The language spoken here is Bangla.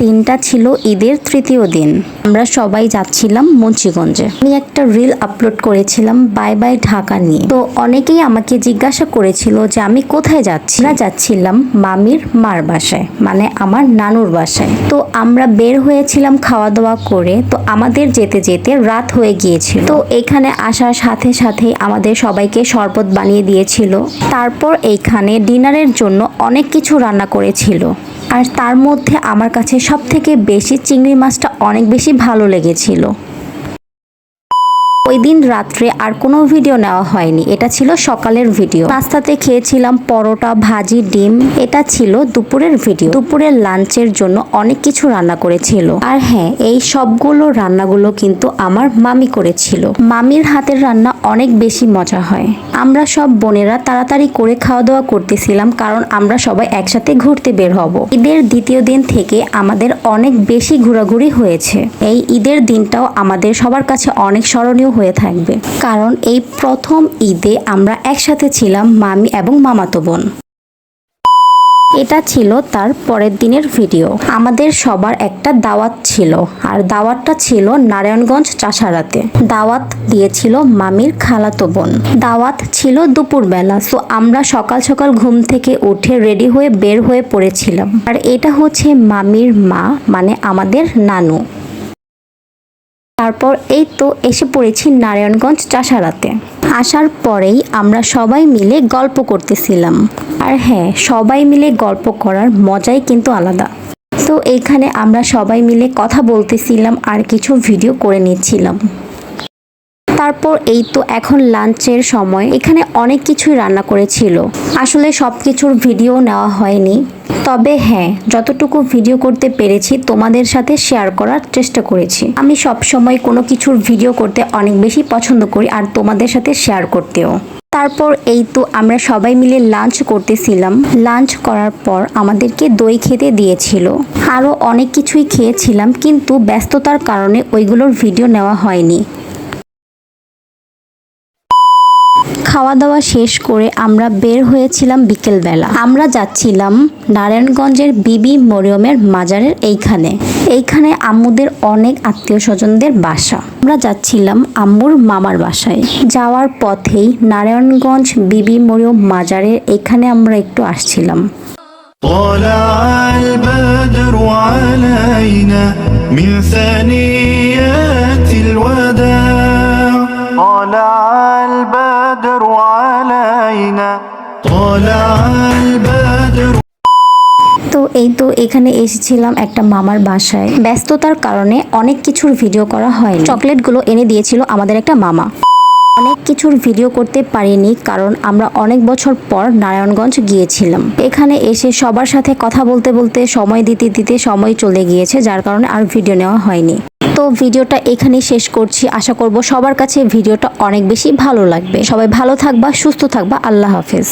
দিনটা ছিল ঈদের তৃতীয় দিন। আমরা সবাই যাচ্ছিলাম মুন্সিগঞ্জে। আমি একটা রিল আপলোড করেছিলাম বাই বাই ঢাকা নিয়ে। তো অনেকেই আমাকে জিজ্ঞাসা করেছিল যে আমি কোথায় যাচ্ছি? না যাচ্ছিলাম মামির মার বাসায় মানে আমার নানুর বাসায়। তো আমরা বের হয়েছিলাম খাওয়া দাওয়া করে, তো আমাদের যেতে যেতে রাত হয়ে গিয়েছিল। তো এখানে আসার সাথে সাথে আমাদের সবাইকে শরবত বানিয়ে দিয়েছিল। তারপর এইখানে ডিনারের জন্য অনেক কিছু রান্না করেছিল। আর তার মধ্যে আমার কাছে সব থেকে বেশি চিংড়ি মাছটা অনেক বেশি ভালো লেগেছিল। ওই দিন রাত্রে আর কোনো ভিডিও নেওয়া হয়নি। এটা ছিল সকালের ভিডিও। নাস্তাতে খেয়েছিলাম পরোটা, ভাজি, ডিম। এটা ছিল দুপুরের ভিডিও। দুপুরের লাঞ্চের জন্য অনেক কিছু রান্না করেছিল। আর হ্যাঁ এই সবগুলো রান্নাগুলো কিন্তু আমার মামি করেছিল। মামির হাতের রান্না অনেক বেশি মজা হয়। আমরা সব বোনেরা তাড়াতাড়ি করে খাওয়া দাওয়া করতেছিলাম কারণ আমরা সবাই একসাথে ঘুরতে বের হব। ঈদের দ্বিতীয় দিন থেকে আমাদের অনেক বেশি ঘোরাঘুরি হয়েছে। এই ঈদের দিনটাও আমাদের সবার কাছে অনেক স্মরণীয় হয়ে থাকবে। কারণ এই প্রথম ঈদে আমরা একসাথে ছিলাম মামি এবং মামাতো বোন। এটা ছিল তার পরের দিনের ভিডিও। আমাদের সবার একটা দাওয়াত ছিল, আর দাওয়াতটা ছিল নারায়ণগঞ্জ চাষারাতে। দাওয়াত দিয়েছিল মামির খালাতো বোন। দাওয়াত ছিল দুপুরবেলা সো আমরা সকাল সকাল ঘুম থেকে উঠে রেডি হয়ে বের হয়ে পড়েছিলাম। আর এটা হচ্ছে মামির মা মানে আমাদের নানু। তারপর এই তো এসে পড়েছি নারায়ণগঞ্জ চাষারাতে। আসার পরেই আমরা সবাই মিলে গল্প করতেছিলাম। আর হ্যাঁ সবাই মিলে গল্প করার মজাই কিন্তু আলাদা। তো এইখানে আমরা সবাই মিলে কথা বলতেছিলাম আর কিছু ভিডিও করে নিচ্ছিলাম। তারপর এই তো এখন লাঞ্চের সময়। এখানে অনেক কিছুই রান্না করেছিল। আসলে সব কিছুর ভিডিও নেওয়া হয়নি। তবে হ্যাঁ যতটুকু ভিডিও করতে পেরেছি, তোমাদের সাথে শেয়ার করার চেষ্টা করেছি। আমি সব সময় কোনো কিছুর ভিডিও করতে অনেক বেশি পছন্দ করি আর তোমাদের সাথে শেয়ার করতেও। তারপর এই তো আমরা সবাই মিলে লাঞ্চ করতেছিলাম। লাঞ্চ করার পর আমাদেরকে দই খেতে দিয়েছিল। আরও অনেক কিছুই খেয়েছিলাম, কিন্তু ব্যস্ততার কারণে ওইগুলোর ভিডিও নেওয়া হয়নি। খাওয়া দাওয়া শেষ করে আমরা বের হয়েছিলাম বিকেলবেলা আমরা যাচ্ছিলাম নারায়ণগঞ্জের বিবি মরিয়মের মাজারের এইখানে এইখানে আম্মুদের অনেক আত্মীয় স্বজনদের বাসা আমরা যাচ্ছিলাম আম্মুর মামার বাসায় যাওয়ার পথেই নারায়ণগঞ্জ বিবি মরিয়ম মাজারের এইখানে আমরা একটু আসছিলাম طلع البدر علينا من ثنيات علينا طلع البدر তো এই তো এখানে এসেছিলাম একটা মামার বাসায় ব্যস্ততার কারণে অনেক কিছুর ভিডিও করা হয়নি চকলেটগুলো এনে দিয়েছিল আমাদের একটা মামা অনেক কিছুর ভিডিও করতে পারিনি কারণ আমরা অনেক বছর পর নারায়ণগঞ্জ গিয়েছিলাম এখানে এসে সবার সাথে কথা বলতে বলতে সময় দিতে দিতে সময় চলে গিয়েছে যার কারণে আর ভিডিও নেওয়া হয়নি তো ভিডিওটা এখানেই শেষ করছি। আশা করব সবার কাছে ভিডিওটা অনেক বেশি ভালো লাগবে। সবাই ভালো থাকবা, সুস্থ থাকবা। আল্লাহ হাফেজ।